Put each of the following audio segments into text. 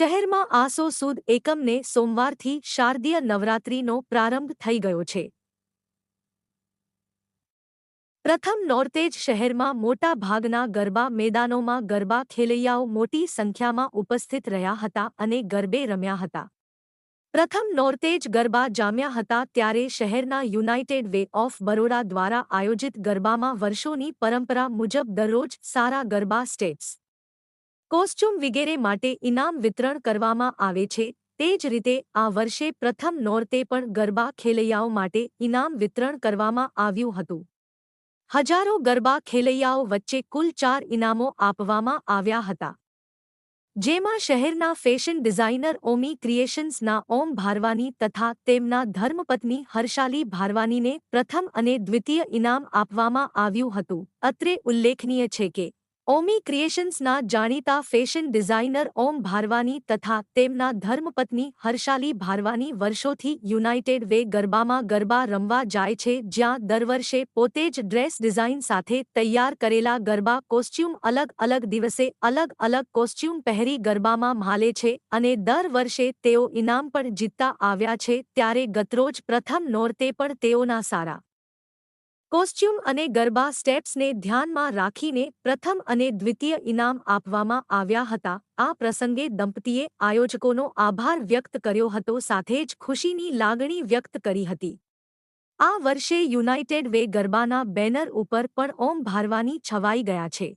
શહેરમાં આસો સુદ એકમને સોમવારથી શારદીય નવરાત્રિનો પ્રારંભ થઈ ગયો છે. પ્રથમ નોર્તેજ શહેરમાં મોટા ભાગના ગરબા મેદાનોમાં ગરબા ખેલૈયાઓ મોટી સંખ્યામાં ઉપસ્થિત રહ્યા હતા અને ગરબે રમ્યા હતા. પ્રથમ નોર્તેજ ગરબા જામ્યા હતા ત્યારે શહેરના યુનાઇટેડ વે ઓફ બરોડા દ્વારા આયોજિત ગરબામાં વર્ષોની પરંપરા મુજબ દરરોજ સારા ગરબા સ્ટેપ્સ કોસ્ચ્યુમ વિગેરે માટે ઇનામ વિતરણ કરવામાં આવે છે. તે જ રીતે, આ વર્ષે પ્રથમ નોરતે પણ ગરબા ખેલૈયાઓ માટે ઇનામ વિતરણ કરવામાં આવ્યું હતું. હજારો ગરબા ખેલૈયાઓ વચ્ચે કુલ ચાર ઇનામો આપવામાં આવ્યા હતા. જેમાં શહેરના ફેશન ડિઝાઇનર ઓમી ક્રિએશન્સના ઓમ ભારવાની તથા તેમના ધર્મપત્ની હર્ષાલી ભારવાનીને પ્રથમ અને દ્વિતીય ઇનામ આપવામાં આવ્યું હતું. અત્રે ઉલ્લેખનીય છે કે ઓમી ક્રિએશન્સના જાણીતા ફેશન ડિઝાઇનર ઓમ ભારવાની તથા તેમના ધર્મપત્ની હર્ષાલી ભારવાની વર્ષોથી યુનાઇટેડ વે ગરબામાં ગરબા રમવા જાય છે, જ્યાં દર વર્ષે પોતે જ ડ્રેસ ડિઝાઇન સાથે તૈયાર કરેલા ગરબા કોસ્ચ્યુમ અલગ અલગ દિવસે અલગ અલગ કોસ્ચ્યુમ પહેરી ગરબામાં માલે છે અને દર વર્ષે તેઓ ઇનામ પણ જીતતા આવ્યા છે, ત્યારે ગતરોજ પ્રથમ નોરતે પણ તેઓના સારા કોસ્ચ્યુમ અને ગરબા સ્ટેપ્સને ધ્યાનમાં રાખીને પ્રથમ અને દ્વિતીય ઇનામ આપવામાં આવ્યા હતા આ પ્રસંગે દંપતીએ આયોજકોનો આભાર વ્યક્ત કર્યો હતો સાથે જ ખુશીની લાગણી વ્યક્ત કરી હતી આ વર્ષે યુનાઇટેડ વે ગરબાના બેનર ઉપર પણ ઓમ ભારવાની છવાઈ ગયા છે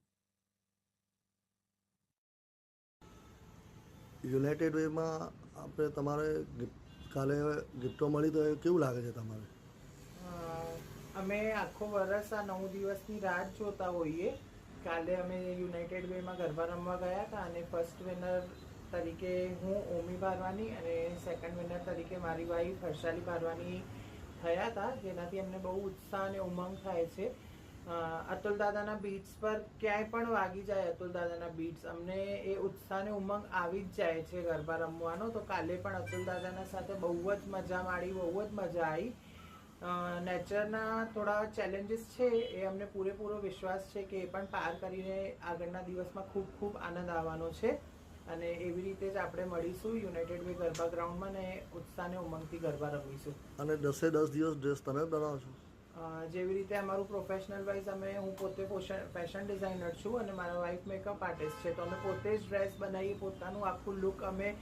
યુનાઇટેડ વેમાં આપણે તમારે કાલે ગિફ્ટો મળી તો કેવું લાગે છે તમારે અમે આખો વરસ આ નવ દિવસની રાહ જોતા હોઈએ. કાલે અમે યુનાઇટેડ વેમાં ગરબા રમવા ગયા હતા અને ફર્સ્ટ વિનર તરીકે હું, ઓમી ભારવાની અને સેકન્ડ વિનર તરીકે મારી વાઈફ હર્ષાલી ભારવાની થયા હતા. જેનાથી અમને બહુ ઉત્સાહ અને ઉમંગ થાય છે. અતુલ દાદાના બીટ્સ પર ક્યાંય પણ વાગી જાય અતુલ દાદાના બીટ્સ અમને એ ઉત્સાહ અને ઉમંગ આવી જ જાય છે ગરબા રમવાનો. તો કાલે પણ અતુલ દાદાના સાથે બહુ જ મજા માણી, બહુ જ મજા આવી નેચરના થોડા ચેલેન્જીસ છે એ અમને પૂરેપૂરો વિશ્વાસ છે કે એ પણ પાર કરીને આગળના દિવસમાં ખૂબ ખૂબ આનંદ આવવાનો છે. અને એવી રીતે જ આપણે મળીશું યુનાઇટેડ વે ગરબા ગ્રાઉન્ડમાં ને ઉત્સાહને ઉમંગથી ગરબા રમીશું. અને દસે દસ દિવસ ડ્રેસ તમે બનાવો છો? જેવી રીતે અમારું પ્રોફેશનલ વાઇઝ અમે હું પોતે ફેશન ડિઝાઇનર છું અને મારા વાઇફ મેકઅપ આર્ટિસ્ટ છે. તો અમે પોતે જ ડ્રેસ બનાવીએ પોતાનું આખું લુક અમે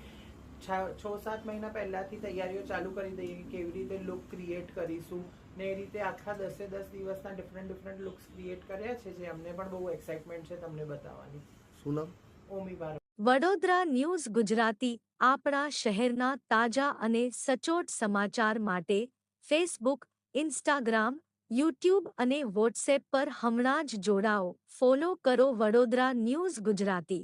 છ સાત મહિના પહેલાંથી તૈયારીઓ ચાલુ કરી દઈએ કે કેવી રીતે લુક ક્રિએટ કરીશું ને એ રીતે આખા દસે દસ દિવસના ડિફરન્ટ ડિફરન્ટ લુક્સ ક્રિએટ કર્યા છે જે અમને પણ બહુ એક્સાઇટમેન્ટ છે તમને બતાવવાની. શું નામ? ઓમી બાર. વડોદરા ન્યૂઝ ગુજરાતી આપણા શહેરના તાજા અને સચોટ સમાચાર માટે ફેસબુક ઇન્સ્ટાગ્રામ યુટ્યુબ અને વોટ્સએપ પર હમણાં જ જોડાઓ. ફોલો કરો વડોદરા ન્યૂઝ ગુજરાતી.